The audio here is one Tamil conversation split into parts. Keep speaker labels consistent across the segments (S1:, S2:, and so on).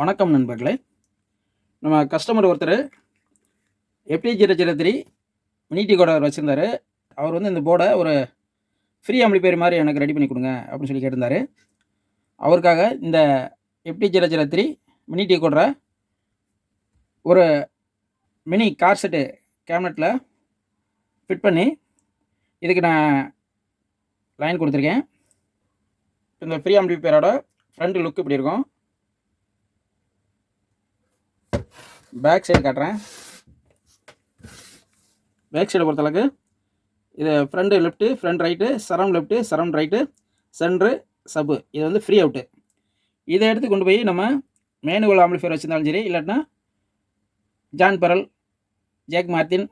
S1: வணக்கம் நண்பர்களே. நம்ம கஸ்டமர் ஒருத்தர் FD zero zero three mini decoder வச்சுருந்தாரு. அவர் வந்து இந்த போர்டை ஒரு ஃப்ரீ அம்பிளிபேர் மாதிரி எனக்கு ரெடி பண்ணி கொடுங்க அப்படின்னு சொல்லி கேட்டிருந்தாரு. அவருக்காக இந்த எப்டி ஜீரோ ஜீரோ த்ரீ மினிட்டி கோடரை ஒரு மினி கார் செட்டு கேபினட்டில் ஃபிட் பண்ணி இதுக்கு நான் லைன் கொடுத்துருக்கேன். இந்த ஃப்ரீ அம்பிளிபேரோட ஃப்ரண்ட் லுக் இப்படி இருக்கும். பேக் சைடு காட்டுறேன். பேக் சைடை பொறுத்தளவுக்கு இது front left front right surround left surround right centre sub இது வந்து ஃப்ரீ அவுட்டு இதை எடுத்து கொண்டு போய் நம்ம மேனுவல் ஆம்பிளிஃபையர் வச்சுருந்தாலும் சரி இல்லாட்டினா ஜான் பரல் ஜேக் மார்த்தின்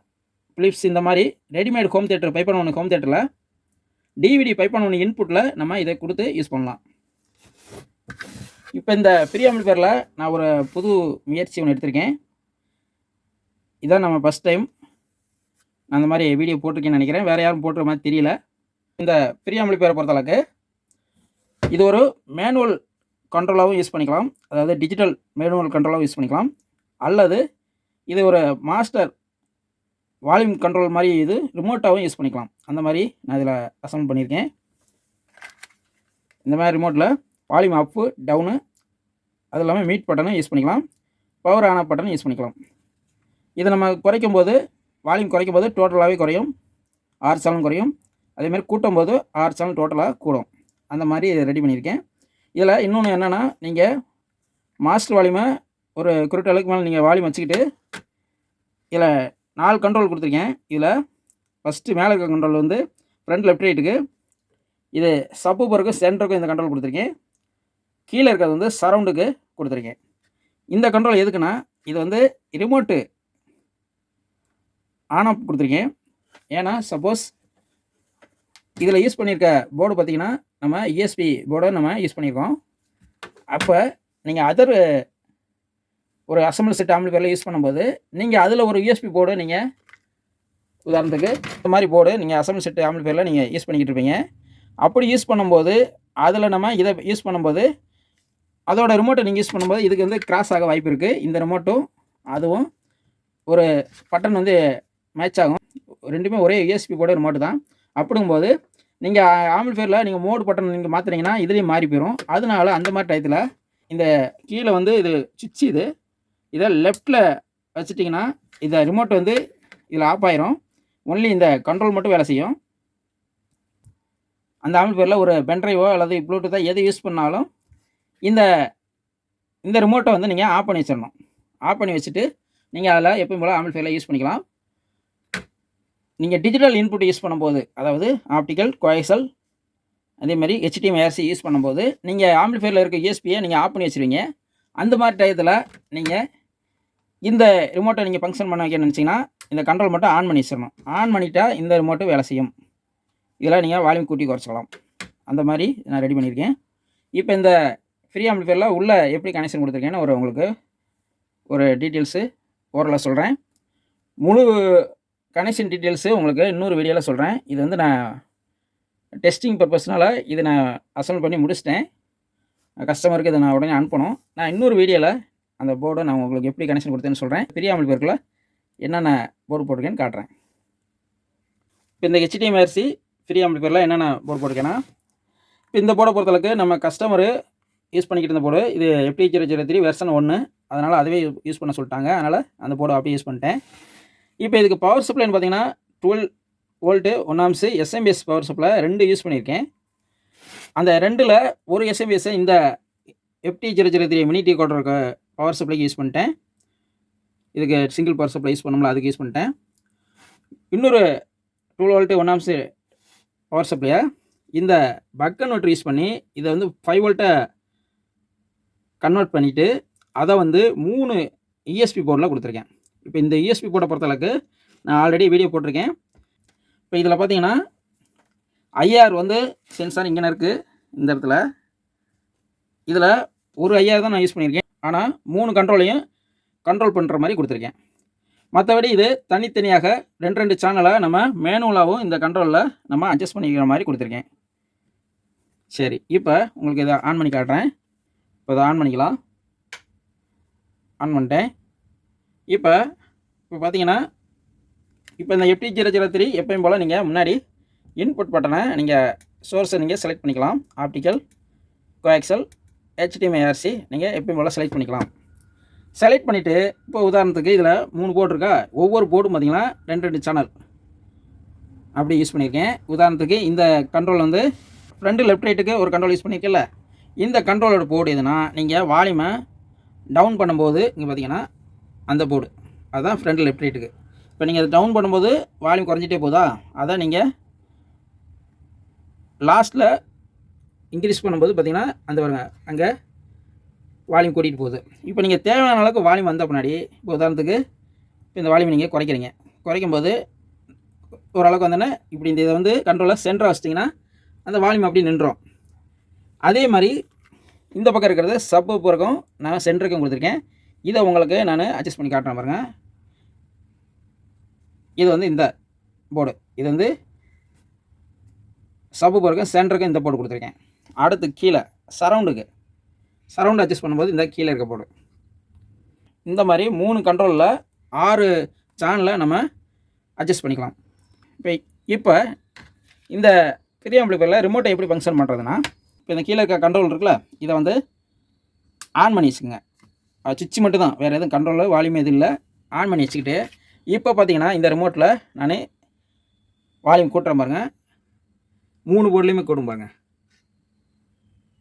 S1: பிலிப்ஸ் இந்த மாதிரி ரெடிமேட் ஹோம் தேட்டர் பைப்பன் ஒன்று ஹோம் தேட்டரில் டிவிடி பைப்பன் ஒன்று இன்புட்டில் நம்ம இதை கொடுத்து யூஸ் பண்ணலாம். இப்போ இந்த ஃப்ரீ ஆம்பிளிஃபையரில் நான் ஒரு புது முயற்சி ஒன்று எடுத்திருக்கேன். இதான் நம்ம ஃபஸ்ட் டைம் நான் அந்த மாதிரி வீடியோ போட்டிருக்கேன்னு நினைக்கிறேன். வேறு யாரும் போட்டுற மாதிரி தெரியல. இந்த பிரியாமொழி பேரை பொறுத்தளவுக்கு இது ஒரு மேனுவல் கண்ட்ரோலாகவும் யூஸ் பண்ணிக்கலாம். அதாவது டிஜிட்டல் மேனுவல் கண்ட்ரோலாகவும் யூஸ் பண்ணிக்கலாம். அல்லது இது ஒரு மாஸ்டர் வால்யூம் கண்ட்ரோல் மாதிரி இது ரிமோட்டாகவும் யூஸ் பண்ணிக்கலாம். அந்த மாதிரி நான் இதில் அசம்பிள் பண்ணியிருக்கேன். இந்த மாதிரி ரிமோட்டில் வால்யூம் அப்பு டவுனு அது இல்லாமல் மீட் பட்டனும் யூஸ் பண்ணிக்கலாம். பவர் ஆன் ஆஃப் பட்டனும் யூஸ் பண்ணிக்கலாம். இதை நம்ம குறைக்கும் போது வால்யூம் குறைக்கும் போது டோட்டலாகவே குறையும் ஆறு சேனல் குறையும். அதேமாதிரி கூட்டும் போது ஆறு சேனல் டோட்டலாக கூடும். அந்த மாதிரி ரெடி பண்ணியிருக்கேன். இதில் இன்னொன்று என்னென்னா நீங்கள் மாஸ்டர் வால்யூமை ஒரு குறிப்பிட்ட அளவுக்கு மேலே நீங்கள் வால்யூம் வச்சுக்கிட்டு இதில் நாலு கண்ட்ரோல் கொடுத்துருக்கேன். இதில் ஃபஸ்ட்டு மேலே இருக்க கண்ட்ரோல் வந்து ஃப்ரண்ட் லெஃப்ட் ரைட்டுக்கு இது சப்பு சென்டருக்கும் இந்த கண்ட்ரோல் கொடுத்துருக்கேன். கீழே இருக்கிறது வந்து சரவுண்டுக்கு கொடுத்துருக்கேன். இந்த கண்ட்ரோல் எதுக்குன்னா இது வந்து ரிமோட்டு ஆன் ஆஃப் கொடுத்துருக்கேன். ஏன்னா சப்போஸ் இதில் யூஸ் பண்ணியிருக்க போர்டு பார்த்தீங்கன்னா நம்ம இஎஸ்பி போர்டை நம்ம யூஸ் பண்ணியிருக்கோம் அப்போ நீங்கள் அதர் ஒரு அசம்பிள் செட் ஆம்பிளிஃபயரில் யூஸ் பண்ணும்போது நீங்கள் அதில் ஒரு யூஎஸ்பி போர்டு நீங்கள் உதாரணத்துக்கு இந்த மாதிரி போர்டு நீங்கள் அசம்பிள் செட் ஆம்பிளிஃபயரில் நீங்கள் யூஸ் பண்ணிக்கிட்டு இருப்பீங்க. அப்படி யூஸ் பண்ணும்போது அதில் நம்ம இதை யூஸ் பண்ணும்போது அதோட ரிமோட்டை நீங்கள் யூஸ் பண்ணும்போது இதுக்கு வந்து கிராஸ் ஆக வாய்ப்பு இருக்குது இந்த ரிமோட்டும் அதுவும் ஒரு பட்டன் வந்து மேட்ச் ஆகும். ரெண்டுமே ஒரே யூஎஸ்பி கூட ரிமோட்டு தான். அப்படிங்கும்போது நீங்கள் ஆம்பிள்ஃபேரில் நீங்கள் மோடு பட்டன் நீங்கள் மாற்றுறீங்கன்னா இதுலேயும் மாறி போயிடும் அதனால அந்த மாதிரி டயத்தில் இந்த கீழே வந்து இது சுவிட்ச் இது இதை லெஃப்ட்டில் வச்சுட்டிங்கன்னா இந்த ரிமோட் வந்து இதில் ஆஃப் ஆயிரும். ஒன்லி இந்த கண்ட்ரோல் மட்டும் வேலை செய்யும். அந்த ஆம்பிள்ஃபேரில் ஒரு பென்ட்ரைவோ அல்லது ப்ளூடூத்தோ எது யூஸ் பண்ணாலும் இந்த இந்த ரிமோட்டை வந்து நீங்கள் ஆஃப் பண்ணி வச்சிடணும் ஆஃப் பண்ணி வச்சுட்டு நீங்கள் அதில் எப்பயும் போல் ஆம்பிள்ஃபையரில் யூஸ் பண்ணிக்கலாம். நீங்கள் டிஜிட்டல் இன்புட் யூஸ் பண்ணும்போது அதாவது ஆப்டிக்கல் குவாய்சல் அதேமாதிரி ஹெச்டிஎம்ஐஆர்சி யூஸ் பண்ணும்போது நீங்கள் ஆம்பிள்ஃபையரில் இருக்க யூஎஸ்பியை நீங்கள் ஆஃப் பண்ணி வச்சுருவீங்க. அந்த மாதிரி டயத்தில் நீங்கள் இந்த ரிமோட்டை நீங்கள் ஃபங்க்ஷன் பண்ண வைக்க நினச்சிங்கன்னா இந்த கண்ட்ரோல் மட்டும் ஆன் பண்ணி வச்சிடணும் ஆன் பண்ணிட்டா இந்த ரிமோட்டு வேலை செய்யும். இதெல்லாம் நீங்கள் வால்யூம் கூட்டி குறைச்சிக்கலாம். அந்த மாதிரி நான் ரெடி பண்ணியிருக்கேன். இப்போ இந்த ஃப்ரீ ஆம்பிளிஃபையரில் உள்ளே எப்படி கனெக்ஷன் கொடுத்துருக்கேன்னு ஒரு உங்களுக்கு ஒரு டீட்டெயில்ஸு ஓரளவு சொல்கிறேன் முழு கனெக்ஷன் டீட்டெயில்ஸு உங்களுக்கு இன்னொரு வீடியோவில் சொல்கிறேன் இது வந்து நான் டெஸ்டிங் பர்பஸ்னால் இது நான் அசம்பிள் பண்ணி முடிச்சிட்டேன். கஸ்டமருக்கு இதை நான் உடனே அனுப்பணும். நான் இன்னொரு வீடியோவில் அந்த போர்டை நான் உங்களுக்கு எப்படி கனெக்ஷன் கொடுத்தேன்னு சொல்கிறேன் ஃப்ரீ ஆம்பிளிஃபையருக்குள்ள என்னென்ன போர்டு போட்டிருக்கேன்னு காட்டுறேன். இப்போ இந்த ஹெச்டிஎம்ஆர்சி ஃப்ரீ பேரில் என்னென்ன போர்டு போட்டிருக்கேன்னா இப்போ இந்த போர்டை பொறுத்தளவுக்கு நம்ம கஸ்டமரு யூஸ் பண்ணிக்கிட்டு இருந்த போர்டு இது எப்படி ஜீரோ ஜீரோ த்ரீ வெர்சன் ஒன்று அதனால் அதுவே யூஸ் பண்ண சொல்லிட்டாங்க. அதனால் அந்த போர்டை அப்படியே யூஸ் பண்ணிட்டேன். இப்போ இதுக்கு பவர் சப்ளைன்னு பார்த்தீங்கன்னா twelve volt one amps SMPS power supply ரெண்டு யூஸ் பண்ணியிருக்கேன். அந்த ரெண்டில் ஒரு எஸ்எம்பிஎஸ்ஸை இந்த FD zero zero three mini tea கோட்டருக்கு பவர் சப்ளைக்கு யூஸ் பண்ணிட்டேன். இதுக்கு சிங்கிள் பவர் சப்ளை யூஸ் பண்ணோம்ல அதுக்கு யூஸ் பண்ணிட்டேன். இன்னொரு two volt one amps power சப்ளையை இந்த பக் கன்வெர்ட்டர் யூஸ் பண்ணி இதை வந்து ஃபைவ் வோல்ட்டை கன்வெர்ட் பண்ணிவிட்டு அதை வந்து மூணு இஎஸ்பி போர்டில் கொடுத்துருக்கேன். இப்போ இந்த யூஎஸ்பி போர்ட்டை பொறுத்தளவுக்கு நான் ஆல்ரெடி வீடியோ போட்டிருக்கேன். இப்போ இதில் பார்த்தீங்கன்னா ஐஆர் வந்து சென்சார் இங்கே இருக்குது இந்த இடத்துல. இதில் ஒரு ஐஆர் தான் நான் யூஸ் பண்ணியிருக்கேன். ஆனால் மூணு கண்ட்ரோலையும் கண்ட்ரோல் பண்ணுற மாதிரி கொடுத்துருக்கேன். மற்றபடி இது தனித்தனியாக ரெண்டு ரெண்டு சேனலை நம்ம மேனுவலாகவும் இந்த கண்ட்ரோலில் நம்ம அட்ஜஸ்ட் பண்ணிக்கிற மாதிரி கொடுத்துருக்கேன். சரி இப்போ உங்களுக்கு இதை ஆன் பண்ணி காட்டுறேன். இப்போ இதை ஆன் பண்ணிக்கலாம். ஆன் பண்ணிட்டேன். இப்போ இப்போ பார்த்தீங்கன்னா இப்போ இந்த எஃப்டி ஜீரோ ஜீரோ த்ரீ எப்பயும் போல் நீங்கள் முன்னாடி இன்புட் பட்டனை நீங்கள் சோர்ஸை நீங்கள் செலக்ட் பண்ணிக்கலாம். ஆப்டிக்கல் கோஎக்சல் ஹெச்டிஎம்ஐஆர்சி நீங்கள் எப்பயும் போல் செலக்ட் பண்ணிக்கலாம். செலக்ட் பண்ணிவிட்டு இப்போ உதாரணத்துக்கு இதில் மூணு போர்டு இருக்கா? ஒவ்வொரு போர்டும் பார்த்தீங்கன்னா ரெண்டு ரெண்டு சேனல் அப்படி யூஸ் பண்ணியிருக்கேன் உதாரணத்துக்கு இந்த கண்ட்ரோல் வந்து ஃப்ரண்ட்டு லெஃப்ட் ரைட்டுக்கு ஒரு கண்ட்ரோல் யூஸ் பண்ணியிருக்கல இந்த கண்ட்ரோலோட போர்டு எதுனா நீங்கள் வால்யூமை டவுன் பண்ணும்போது இங்கே பார்த்தீங்கன்னா அந்த போர்டு அதுதான் ஃப்ரண்ட் லெஃப்ட் ரைட்டுக்கு இப்போ நீங்கள் அதை டவுன் பண்ணும்போது வால்யூம் குறைஞ்சிட்டே போதா? அதான் நீங்கள் லாஸ்ட்டில் இன்க்ரீஸ் பண்ணும்போது பார்த்தீங்கன்னா அந்த வருங்க அங்கே வால்யூம் கூட்டிகிட்டு போகுது. இப்போ நீங்கள் தேவையான அளவுக்கு வால்யூம் வந்த பின்னாடி இப்போ உதாரணத்துக்கு இப்போ இந்த வால்யூம் நீங்கள் குறைக்கிறீங்க. குறைக்கும் போது ஓரளவுக்கு வந்தோன்னே இப்படி இந்த இதை வந்து கண்ட்ரோலாக சென்டராக வச்சிட்டிங்கன்னா அந்த வால்யூம் அப்படி நின்றோம் அதே மாதிரி இந்த பக்கம் இருக்கிறது சப்பு பிறக்கும் நான் சென்டருக்கும் கொடுத்துருக்கேன். இதை உங்களுக்கு நான் அட்ஜஸ்ட் பண்ணி காட்டுறேன் பாருங்கள் இது வந்து இந்த போர்டு இது வந்து சப்பு போருக்கும் சென்டருக்கும் இந்த போர்டு கொடுத்துருக்கேன். அடுத்து கீழே சரவுண்டுக்கு சரவுண்டு அட்ஜஸ்ட் பண்ணும்போது இந்த கீழே இருக்க போர்டு இந்த மாதிரி மூணு கண்ட்ரோலில் ஆறு சேனலில் நம்ம அட்ஜஸ்ட் பண்ணிக்கலாம். இப்போ இப்போ இந்த பெரிய ஆம்பிளிஃபையரில் ரிமோட்டை எப்படி ஃபங்க்ஷன் பண்ணுறதுன்னா இப்போ இந்த கீழே இருக்க கண்ட்ரோல் இருக்குல்ல இதை வந்து ஆன் பண்ணி வச்சுக்கோங்க சுவிட்ச் மட்டும் தான் வேறு எதுவும் கண்ட்ரோலு வால்யூம் எதுவும் இல்லை. ஆன் பண்ணி வச்சுக்கிட்டு இப்போ பார்த்தீங்கன்னா இந்த ரிமோட்டில் நான் வால்யூம் கூட்டுறேன் பாருங்கள் மூணு போர்ட்லேயுமே கூடும் பாருங்க.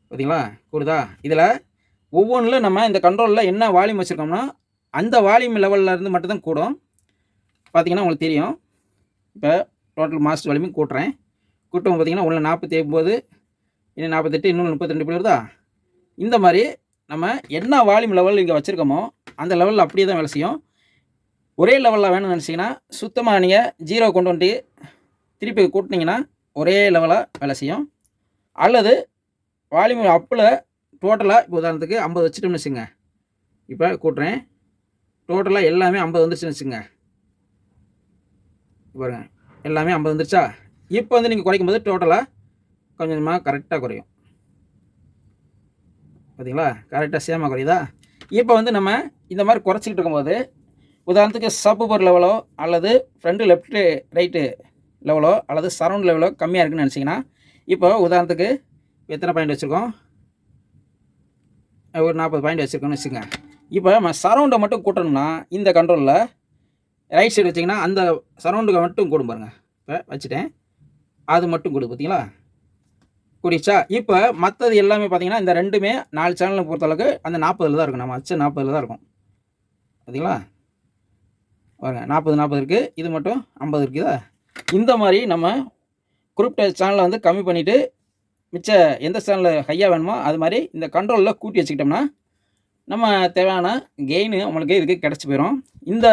S1: பார்த்தீங்களா கூடுதா? இதில் ஒவ்வொன்றில் நம்ம இந்த கண்ட்ரோலில் என்ன வால்யூம் வச்சுருக்கோம்னா அந்த வால்யூம் லெவலில் இருந்து மட்டும்தான் கூடும். பார்த்தீங்கன்னா உங்களுக்கு தெரியும். இப்போ டோட்டல் மாஸ்டர் வால்யூமும் கூட்டுறேன். கூட்டம் பார்த்தீங்கன்னா உள்ள நாற்பத்தி ஒம்பது இன்னும் நாற்பத்தெட்டு இன்னொன்று முப்பத்தி ரெண்டு வருதா? இந்த மாதிரி நம்ம என்ன வால்யூம் லெவல் இங்கே வச்சுருக்கோமோ அந்த லெவலில் அப்படியே தான் வேலை செய்யும். ஒரே லெவலில் வேணும்னு நினச்சிங்கன்னா சுத்தமாக நீங்கள் ஜீரோ கொண்டு வந்துட்டு திருப்பி கூட்டினீங்கன்னா ஒரே லெவலாக வேலை செய்யும். அல்லது வால்யூம் அப்பில் டோட்டலாக இப்போ உதாரணத்துக்கு ஐம்பது வச்சுட்டோம்னு வச்சுங்க. இப்போ கூட்டுறேன். டோட்டலாக எல்லாமே ஐம்பது வந்துருச்சுன்னு வச்சுங்க. பாருங்க. எல்லாமே ஐம்பது வந்துருச்சா? இப்போ வந்து நீங்கள் குறைக்கும் போது டோட்டலாக கொஞ்சமாக கரெக்டாக குறையும். பார்த்தீங்களா? கரெக்டாக சேமாக குறையுதா இப்போ வந்து நம்ம இந்த மாதிரி குறைச்சிக்கிட்டு இருக்கும்போது உதாரணத்துக்கு சப்பு பர் லெவலோ அல்லது ஃப்ரண்ட்டு லெஃப்ட்டு ரைட்டு லெவலோ அல்லது சரௌண்ட் லெவலோ கம்மியாக இருக்குன்னு நினச்சிங்கன்னா இப்போ உதாரணத்துக்கு எத்தனை பாயிண்ட் வச்சுருக்கோம்? ஒரு நாற்பது பாயிண்ட் வச்சுருக்கோன்னு வச்சுக்கோங்க. இப்போ நம்ம சரௌண்டை மட்டும் கூட்டணும்னா இந்த கண்ட்ரோலில் ரைட் சைடு வச்சிங்கன்னா அந்த சரௌண்டுக்கு மட்டும் கூடும் பாருங்கள் இப்போ வச்சுட்டேன். அது மட்டும் கொடு பார்த்தீங்களா குடிச்சா இப்போ மற்றது எல்லாமே பார்த்தீங்கன்னா இந்த ரெண்டுமே நாலு சேனலை பொறுத்தளவுக்கு அந்த நாற்பதில் தான் இருக்கும். நம்ம அச்சு நாற்பதில் தான் இருக்கும். பார்த்தீங்களா பாருங்க நாற்பது நாற்பது இருக்குது இது மட்டும் ஐம்பது இருக்குதா? இந்த மாதிரி நம்ம குறிப்பிட்ட சேனலை வந்து கம்மி பண்ணிவிட்டு மிச்ச எந்த சேனலில் ஹையாக வேணுமோ அது மாதிரி இந்த கண்ட்ரோலில் கூட்டி வச்சுக்கிட்டோம்னா நம்ம தேவையான கெயின் நம்மளுக்கு இதுக்கு கிடச்சி போயிடும் இந்த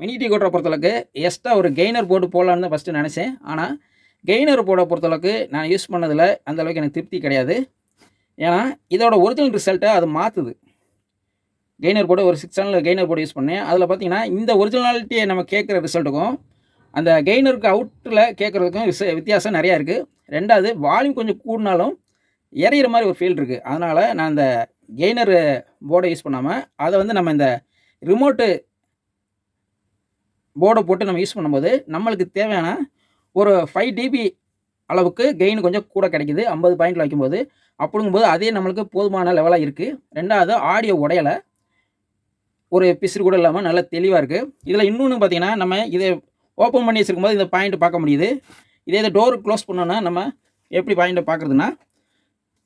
S1: மினிட்டி கோட்டரை பொறுத்தளவுக்கு எக்ஸ்ட்ரா ஒரு கெய்னர் போர்டு போடலான்னு தான் ஃபஸ்ட்டு நினச்சேன். ஆனால் கெய்னர் போர்டை பொறுத்தளவுக்கு நான் யூஸ் பண்ணதில் அந்தளவுக்கு எனக்கு திருப்தி கிடையாது. ஏன்னா இதோட ஒரிஜினல் ரிசல்ட்டை அது மாற்றுது கெய்னர் போர்டு ஒரு six channel gainer board use பண்ணேன். அதில் பார்த்தீங்கன்னா இந்த ஒரிஜினாலிட்டியை நம்ம கேட்குற ரிசல்ட்டுக்கும் அந்த கெய்னருக்கு அவுட்டில் கேட்குறதுக்கும் வித்தியாசம் நிறையா இருக்குது ரெண்டாவது வால்யூம் கொஞ்சம் கூடினாலும் இறையிற மாதிரி ஒரு ஃபீல் இருக்குது அதனால் நான் இந்த கெய்னர் போர்டை யூஸ் பண்ணாமல் அதை வந்து நம்ம இந்த ரிமோட்டு போர்டை போட்டு நம்ம யூஸ் பண்ணும்போது நம்மளுக்கு தேவையான ஒரு ஃபைவ் டிபி அளவுக்கு கெயின் கொஞ்சம் கூட கிடைக்குது. ஐம்பது பாயிண்டில் வைக்கும்போது. அப்படிங்கும்போது அதே நம்மளுக்கு போதுமான லெவலாக இருக்குது ரெண்டாவது ஆடியோ உடையலை. ஒரு பிசுறு கூட இல்லாமல் நல்லா தெளிவாக இருக்குது இதில் இன்னொன்று பார்த்தீங்கன்னா நம்ம இதை ஓப்பன் பண்ணி வச்சுருக்கும்போது இந்த பாயிண்ட் பார்க்க முடியுது. இதே இதை டோர் க்ளோஸ் பண்ணோன்னா நம்ம எப்படி பாயிண்ட்டை பார்க்குறதுன்னா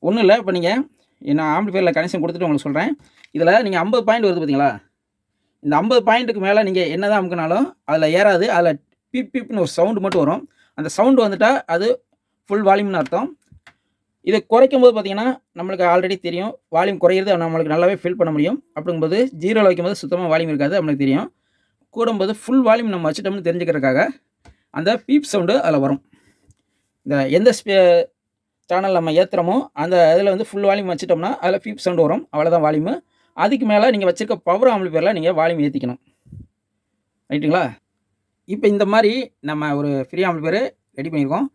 S1: ஒன்றும் இல்லை. இப்போ நீங்கள் நான் ஆம்பிளிஃபையரில் கனெக்ஷன் கொடுத்துட்டு உங்களுக்கு சொல்கிறேன் இதில் நீங்கள் ஐம்பது பாயிண்ட் வருது பார்த்தீங்களா இந்த ஐம்பது பாயிண்ட்டுக்கு மேலே நீங்கள் என்ன தான் அமுக்கினாலும் அதில் ஏறாது. அதில் பிப் பிப்னு ஒரு சவுண்டு மட்டும் வரும். அந்த சவுண்டு வந்துட்டால் அது ஃபுல் வால்யூம்னு அர்த்தம். இதை குறைக்கும் போது பார்த்தீங்கன்னா நம்மளுக்கு ஆல்ரெடி தெரியும். வால்யூம் குறையிறது நம்மளுக்கு நல்லாவே ஃபீல் பண்ண முடியும். அப்படிங்கும்போது ஜீரோவில் வைக்கும்போது சுத்தமாக வால்யூம் இருக்காது நம்மளுக்கு தெரியும். கூடும்போது ஃபுல் வால்யூம் நம்ம வச்சுட்டோம்னு தெரிஞ்சுக்கிறதுக்காக அந்த பீப் சவுண்டு அதில் வரும். இந்த எந்த ஸ்பே சேனல் நம்ம ஏற்றுறோமோ அந்த இதில் வந்து ஃபுல் வால்யூம் வச்சுட்டோம்னா அதில் பீப் சவுண்டு வரும். அவ்வளோதான் வால்யூமு அதுக்கு மேலே நீங்கள் வச்சுருக்க பவர் பேரில் நீங்கள் வால்யூம் ஏற்றிக்கணும் ரைட்டுங்களா இப்போ இந்த மாதிரி நம்ம ஒரு ஃப்ரீ ஆம்பிள்பேர் ரெடி பண்ணியிருக்கோம்.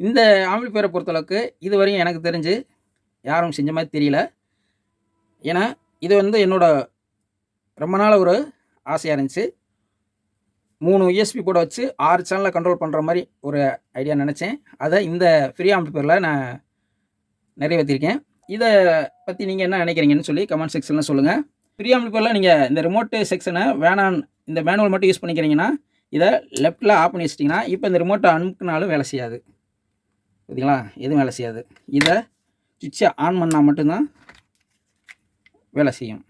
S1: இந்த ஆம்பிள்பேரை பொறுத்தளவுக்கு இது வரையும் எனக்கு தெரிஞ்சு யாரும் செஞ்ச மாதிரி தெரியல. ஏன்னா இது வந்து என்னோடய ரொம்ப நாள் ஒரு ஆசையாக இருந்துச்சு. மூணு யூஎஸ்பி கூட வச்சு ஆறு சேனலை கண்ட்ரோல் பண்ணுற மாதிரி ஒரு ஐடியா நினச்சேன். அதை இந்த ஃப்ரீ ஆம்பிள்பேரில் நான் நிறைவேற்றிருக்கேன் இதை பற்றி நீங்கள் என்ன நினைக்கிறீங்கன்னு சொல்லி கமெண்ட் செக்ஷனில் சொல்லுங்கள் ஃப்ரீ ஆம்பிள்பேரில் நீங்கள் இந்த ரிமோட்டு செக்ஷனை வேணாம் இந்த மேனுவல் மட்டும் யூஸ் பண்ணிக்கிறீங்கன்னா இதை லெஃப்ட்டில் ஆஃப் பண்ணி வச்சிட்டிங்கன்னா இப்போ இந்த ரிமோட்டை அனுப்புனாலும் வேலை செய்யாது. பார்த்தீங்களா எதுவும் வேலை செய்யாது. இதை சுவிட்சை ஆன் பண்ணால் மட்டும்தான் வேலை செய்யும்.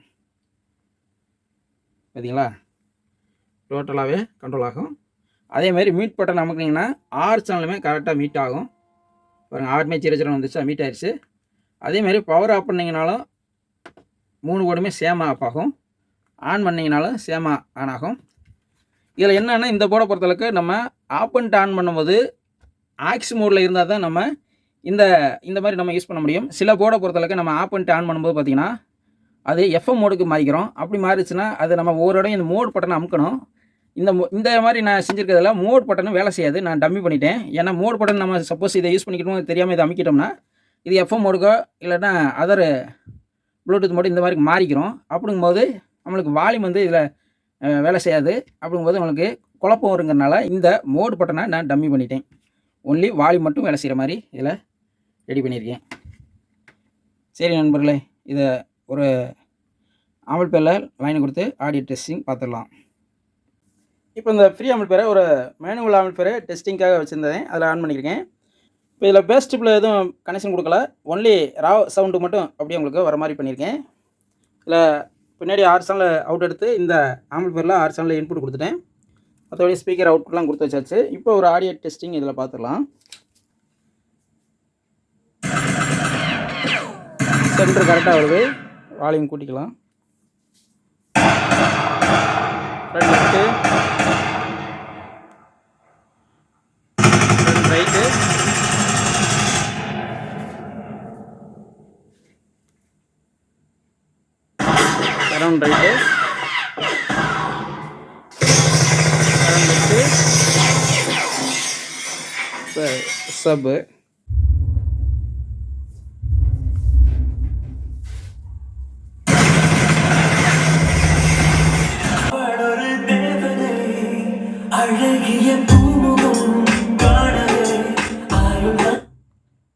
S1: பார்த்தீங்களா டோட்டலாகவே கண்ட்ரோல் ஆகும். அதேமாதிரி மீட் பட்டன் அமுக்குனீங்கன்னா ஆறு சேனலுமே கரெக்டாக மீட் ஆகும். பாருங்கள் ஆறுமே ஜீரோ ஜீரோ வந்துச்சு மீட் ஆயிடுச்சு அதேமாதிரி பவர் ஆஃப் பண்ணிங்கனாலும் மூணு கோடுமே சேமாக ஆஃப் ஆகும். ஆன் பண்ணிங்கனாலும் சேமாக ஆன் ஆகும். இதில் என்னென்னா இந்த போர்டை பொறுத்தளவுக்கு நம்ம ஆப் அண்ட் ஆன் பண்ணும்போது ஆக்ஸ் மோடில் இருந்தால் தான் நம்ம இந்த இந்த மாதிரி நம்ம யூஸ் பண்ண முடியும். சில போர்டை பொறுத்தளவுக்கு நம்ம ஆப் அண்ட் ஆன் பண்ணும்போது பார்த்திங்கன்னா அது எஃப்எம் மோடுக்கு மாறிக்கிறோம். அப்படி மாறிச்சுன்னா அது நம்ம ஒவ்வொரு இடம் இந்த மோட் பட்டனை அமுக்கணும். இந்த மோ- இந்த மாதிரி நான் செஞ்சுருக்கிறதுல மோட் பட்டனும் வேலை செய்யாது. நான் டம்மி பண்ணிட்டேன். ஏன்னா மோட் பட்டன் நம்ம சப்போஸ் இதை யூஸ் பண்ணிக்கிட்டோம் தெரியாமல் இதை அமைக்கிட்டோம்னா இது எஃப்எம் மோடுக்கோ இல்லைன்னா அதர் ப்ளூடூத் மோடு இந்த மாதிரி மாறிக்கிறோம். அப்படிங்கும்போது நம்மளுக்கு வால்யூம் வந்து இதில் வேலை செய்யாது. அப்படிங்கும்போது உங்களுக்கு குழப்பம் வருங்கிறனால இந்த மோடு பட்டனை நான் டம்மி பண்ணிட்டேன். ஒன்லி வால்யூம் மட்டும் வேலை செய்கிற மாதிரி இதில் ரெடி பண்ணியிருக்கேன் சரி நண்பர்களே இதை ஒரு ஆமல் பேரில் லைன் கொடுத்து ஆடியோ டெஸ்டிங் பார்த்துடலாம். இப்போ இந்த ஃப்ரீ அமல் பேரை ஒரு மேனுவல் அமல் பேரை டெஸ்டிங்காக வச்சுருந்தேன். அதில் ஆன் பண்ணியிருக்கேன். இப்போ இதில் பேஸ் டிப்பில் எதுவும் கனெக்ஷன் கொடுக்கல. ஒன்லி ராவ் சவுண்டு மட்டும் அப்படியே உங்களுக்கு வர மாதிரி பண்ணியிருக்கேன். இதில் பின்னாடி ஆறு சேனலில் அவுட் எடுத்து இந்த ஆமல் பேரில் ஆறு சேனலில் இன்புட் கொடுத்துட்டேன். மற்றபடி ஸ்பீக்கர் அவுட்புட்லாம் கொடுத்து வச்சாச்சு. இப்போ ஒரு ஆடியோ டெஸ்டிங் இதில் பார்த்துடலாம். சென்டர் கரெக்டாக வருது. வால்யூம் கூட்டிக்கலாம். ரெண்டு left front right around right around left sub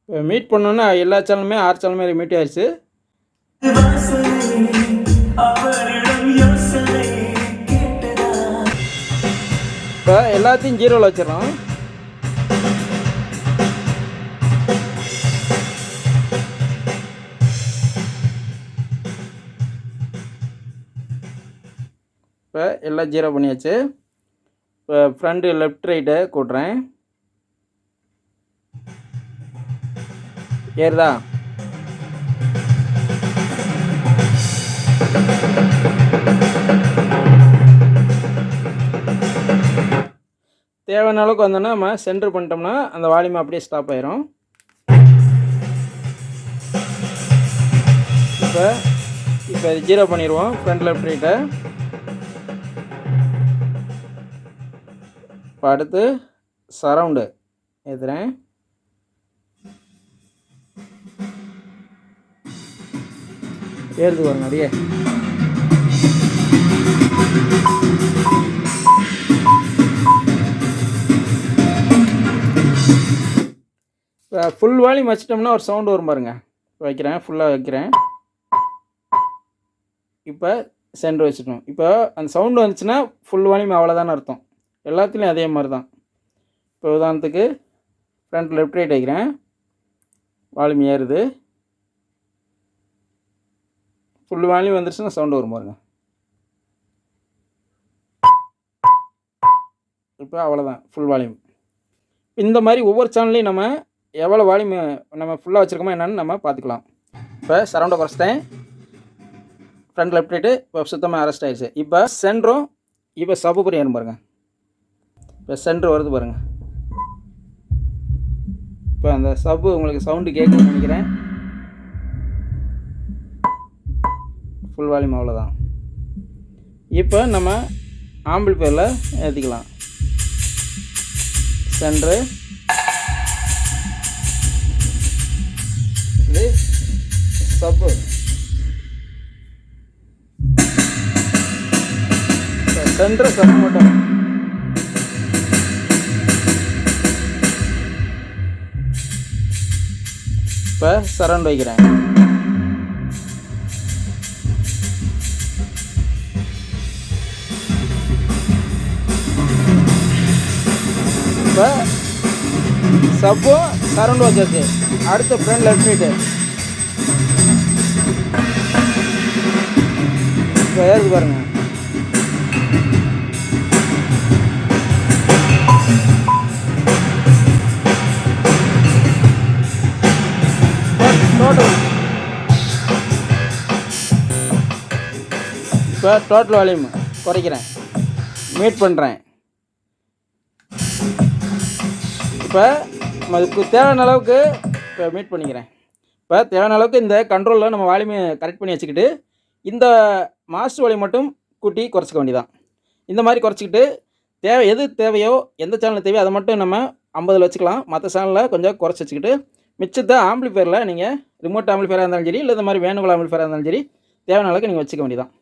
S1: mute பண்ணோன்னா எல்லா சேனலுமே ஆறு சேனலுமே மீட் ஆயிடுச்சு. இப்போ எல்லாத்தையும் ஜீரோவில் வச்சிடறோம். இப்போ எல்லாம் ஜீரோ பண்ணியாச்சு. இப்போ ஃப்ரண்ட்டு லெஃப்ட் ரைட்டை கூட்டுறேன். ஏறுதா? தேவையான அளவுக்கு வந்தோன்னா நம்ம சென்டர் பண்ணிட்டோம்னா அந்த வால்யூம் அப்படியே ஸ்டாப் ஆயிரும். இப்போ இப்போ ஜீரோ பண்ணிடுவோம் ஃப்ரண்ட் லெஃப்ட் ரைட்டை இப்போ அடுத்து சரவுண்டு ஏற்றுறேன் ஏறுது பாருங்க அப்படியே. ஃபுல் வால்யூம் வச்சிட்டோம்னா ஒரு சவுண்டு வரும் பாருங்க. இப்போ வைக்கிறேன் ஃபுல்லாக வைக்கிறேன். இப்போ சென்டர் வச்சுட்டோம் இப்போ அந்த சவுண்டு வந்துச்சுன்னா ஃபுல் வால்யூம் அவ்வளோதானே அர்த்தம். எல்லாத்துலேயும் அதே மாதிரி தான் இப்போ உதாரணத்துக்கு ஃப்ரண்ட் லெஃப்ட் ரைட் வைக்கிறேன். வால்யூம் ஏறுது. ஃபுல் வால்யூம் வந்துருச்சுன்னா சவுண்டு வரும் பாருங்க. இப்போ அவ்வளோதான் ஃபுல் வால்யூம் இந்த மாதிரி ஒவ்வொரு சேனல்லையும் நம்ம எவ்வளோ வால்யூம் நம்ம ஃபுல்லாக வச்சுருக்கோமோ என்னென்னு நம்ம பார்த்துக்கலாம். இப்போ சரௌண்டை குறைச்சிட்டேன் ஃப்ரண்ட் லெஃப்ட் ரைட்டு இப்போ சுத்தமாக அரெஸ்ட் ஆகிடுச்சு இப்போ சென்டரும் இப்போ சப்பு புரியும் பாருங்கள் இப்போ சென்டர் வருது பாருங்கள் இப்போ அந்த சப்பு உங்களுக்கு சவுண்டு கேட்கணும்னு நினைக்கிறேன். ஃபுல் வால்யூம் அவ்வளோதான் இப்போ நம்ம ஆம்பிள் பேரில் ஏற்றிக்கலாம் சென்ட்ரு இது சப்பு சென்ட்ரு சப் மட்டும் இப்போ சரௌண்ட் வைக்கிறேன். இப்போ சப்பும் கரண்ட் வச்சாச்சு அடுத்து ஃப்ரெண்ட் லெஃப்ட் இப்போ ஏறுது பாருங்க. டோட்டல் இப்போ டோட்டல் வால்யூம் குறைக்கிறேன். மீட் பண்ணுறேன் இப்போ அதுக்கு தேவையான அளவுக்கு இப்போ மீட் பண்ணிக்கிறேன். இப்போ தேவையான அளவுக்கு இந்த கண்ட்ரோலில் நம்ம வால்யூமை கரெக்ட் பண்ணி வச்சுக்கிட்டு இந்த மாஸ்டர் வழி மட்டும் கூட்டி குறைச்சிக்க வேண்டியதான் இந்த மாதிரி குறைச்சிக்கிட்டு தேவை எது தேவையோ எந்த சேனல் தேவையோ அதை மட்டும் நம்ம ஐம்பதில் வச்சுக்கலாம். மற்ற சேனலில் கொஞ்சம் குறைச்சி வச்சுக்கிட்டு மிச்சத்தை ஆம்பிளிஃபயரில் நீங்கள் ரிமோட் ஆம்பிளிஃபயராக இருந்தாலும் சரி இல்லை இந்த மாதிரி வேணுகோல் ஆம்பிளிஃபயராக இருந்தாலும் சரி தேவையான அளவுக்கு நீங்கள் வச்சுக்க வேண்டியதான்